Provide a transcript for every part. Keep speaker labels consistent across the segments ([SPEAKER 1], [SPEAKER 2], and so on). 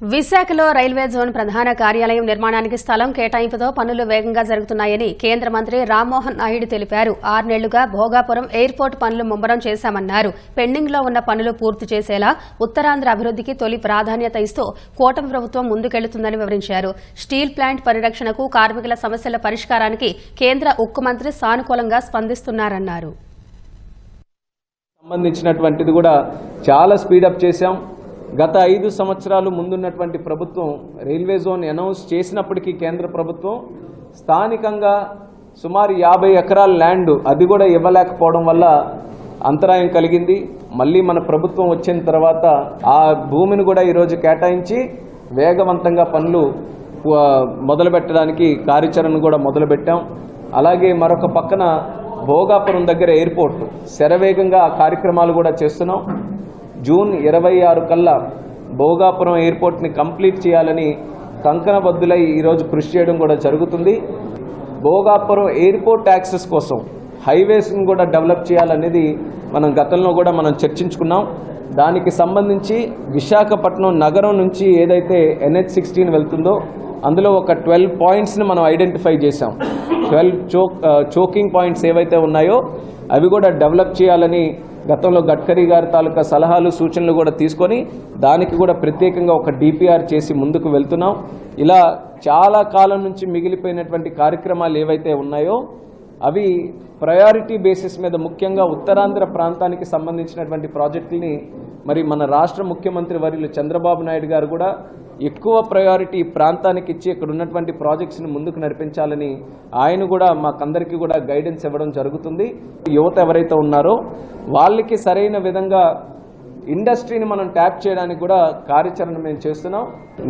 [SPEAKER 1] విశాఖలో railway zone ప్రధాన కార్యాలయం నిర్మాణానికి స్థలం కేటాయింపుతో పనులు వేగంగా జరుగుతున్నాయని కేంద్ర మంత్రి రామ్మోహన్ నాయుడు తెలిపారు. ఆర్నెళ్ళుగా భోగాపురం ఎయిర్పోర్ట్ పనులు ముమ్మరం చేశామన్నారు. పెండింగ్లో ఉన్న పనులు పూర్తి చేసేలా ఉత్తరాంధ్ర అభివృద్ధికి తొలి ప్రాధాన్యత ఇస్తూ కూటమి ప్రభుత్వం ముందుకెళ్తుందని వివరించారు. స్టీల్ ప్లాంట్ పరిరక్షణకు కార్మికుల సమస్యల పరిష్కారానికి కేంద్ర ఉక్కు మంత్రి సానుకూలంగా స్పందిస్తున్నారన్నారు.
[SPEAKER 2] సంబంధించినటువంటిది కూడా చాలా స్పీడప్ చేశాం. గత ఐదు సంవత్సరాలు ముందున్నటువంటి ప్రభుత్వం రైల్వే జోన్ అనౌన్స్ చేసినప్పటికీ కేంద్ర ప్రభుత్వం స్థానికంగా సుమారు యాభై ఎకరాల ల్యాండ్ అది కూడా ఇవ్వలేకపోవడం వల్ల అంతరాయం కలిగింది. మళ్ళీ మన ప్రభుత్వం వచ్చిన తర్వాత ఆ భూమిని కూడా ఈరోజు కేటాయించి వేగవంతంగా పనులు మొదలుపెట్టడానికి కార్యాచరణ కూడా మొదలుపెట్టాం. అలాగే మరొక పక్కన భోగాపురం దగ్గర ఎయిర్పోర్ట్ శరవేగంగా ఆ కార్యక్రమాలు కూడా చేస్తున్నాం. జూన్ ఇరవై ఆరు కల్లా భోగాపురం ఎయిర్పోర్ట్ని కంప్లీట్ చేయాలని కంకణబద్దులై ఈరోజు కృషి చేయడం కూడా జరుగుతుంది. భోగాపురం ఎయిర్పోర్ట్ యాక్సెస్ కోసం హైవేస్ని కూడా డెవలప్ చేయాలనేది మనం గతంలో కూడా మనం చర్చించుకున్నాం. దానికి సంబంధించి విశాఖపట్నం నగరం నుంచి ఏదైతే ఎన్హెచ్ సిక్స్టీన్ వెళ్తుందో అందులో ఒక ట్వెల్వ్ పాయింట్స్ని మనం ఐడెంటిఫై చేశాం. ట్వెల్వ్ చోక్ చోకింగ్ పాయింట్స్ ఏవైతే ఉన్నాయో అవి కూడా డెవలప్ చేయాలని గతంలో గడ్కరీ గారి తాలూకా సలహాలు సూచనలు కూడా తీసుకొని దానికి కూడా ప్రత్యేకంగా ఒక డిపిఆర్ చేసి ముందుకు వెళ్తున్నాం. ఇలా చాలా కాలం నుంచి మిగిలిపోయినటువంటి కార్యక్రమాలు ఏవైతే ఉన్నాయో అవి ప్రయారిటీ బేసిస్ మీద ముఖ్యంగా ఉత్తరాంధ్ర ప్రాంతానికి సంబంధించినటువంటి ప్రాజెక్టుల్ని మరి మన రాష్ట్ర ముఖ్యమంత్రి వర్యులు చంద్రబాబు నాయుడు గారు కూడా ఎక్కువ ప్రయారిటీ ప్రాంతానికి ఇచ్చి ఇక్కడ ఉన్నటువంటి ప్రాజెక్ట్స్ని ముందుకు నడిపించాలని ఆయన కూడా మాకందరికీ కూడా గైడెన్స్ ఇవ్వడం జరుగుతుంది. యువత ఎవరైతే ఉన్నారో వాళ్ళకి సరైన విధంగా ఇండస్ట్రీని మనం ట్యాప్ చేయడానికి కూడా కార్యాచరణ మేము చేస్తున్నాం.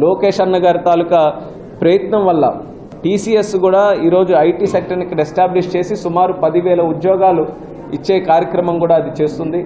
[SPEAKER 2] లోకేష్ అన్న గారి తాలూకా ప్రయత్నం వల్ల టీసీఎస్ కూడా ఈరోజు ఐటీ సెక్టర్ని ఇక్కడ ఎస్టాబ్లిష్ చేసి సుమారు పదివేల ఉద్యోగాలు ఇచ్చే కార్యక్రమం కూడా అది చేస్తుంది.